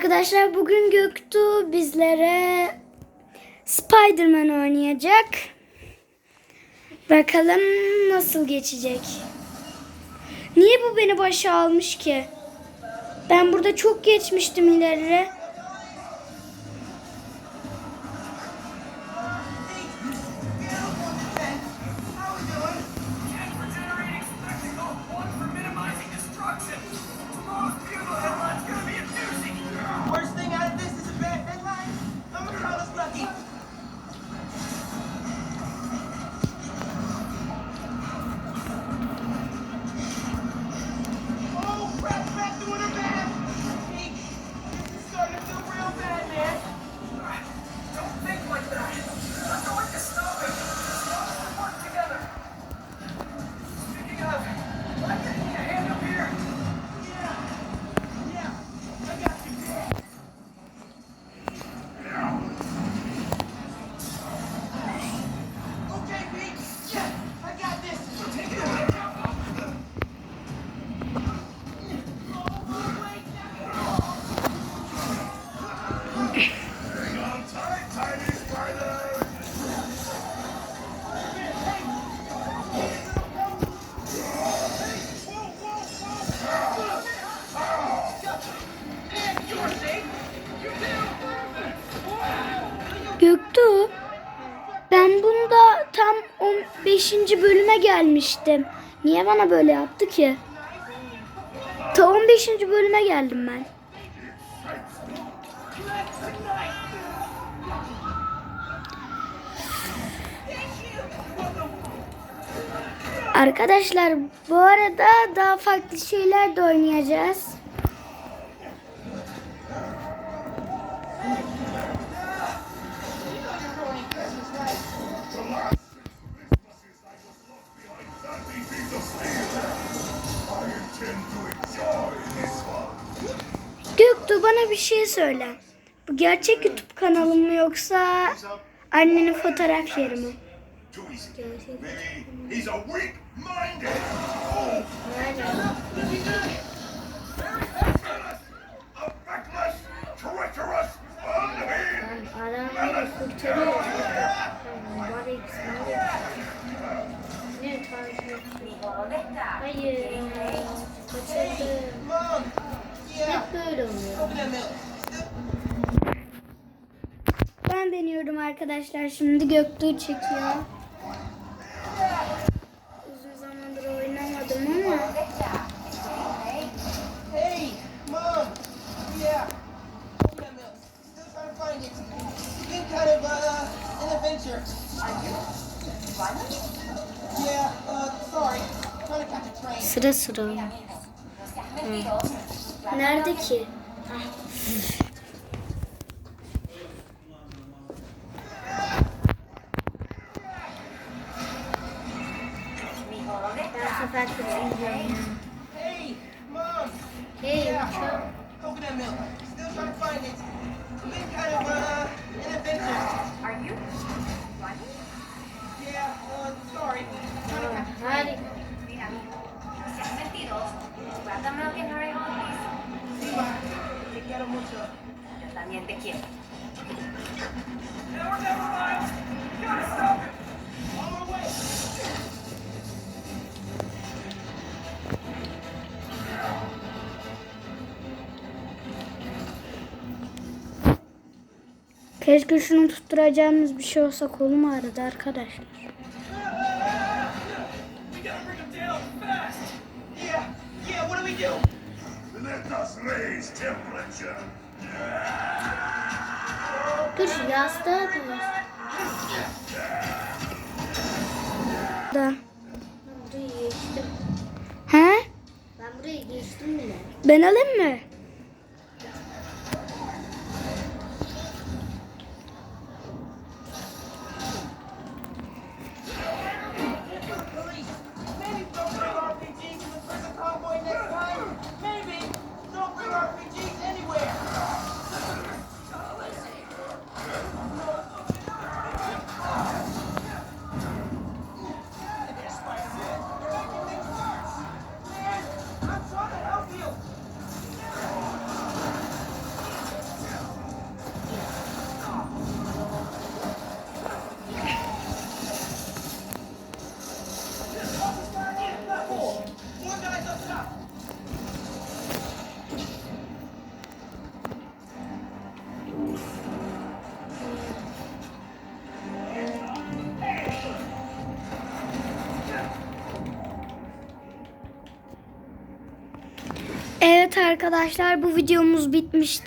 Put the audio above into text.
Arkadaşlar bugün Göktuğ bizlere Spiderman oynayacak. Bakalım nasıl geçecek. Niye bu beni başa almış ki? Ben burada çok geçmiştim ileride. Göktuğ, ben bunda tam 15. bölüme gelmiştim. Niye bana böyle yaptı ki? Ta 15. bölüme geldim ben. Arkadaşlar bu arada daha farklı şeyler de oynayacağız. bana bir şey söyle. Bu gerçek YouTube kanalım mı yoksa annenin fotoğraf yeri mi? Gerçek. ben deniyorum arkadaşlar. Şimdi Göktuğ çekiyor. Uzun zamandır oynamadım ama. Hey, Sıra sıra. Hmm. Nerede ki? 그러면 Keşke şunu tutturacağımız bir şey olsa kolum ağrıdı arkadaşlar. Dur yastığa koy. Da. Ben burayı geçtim. He? Ben burayı geçtim bile. Ben alayım mı? Arkadaşlar bu videomuz bitmişti.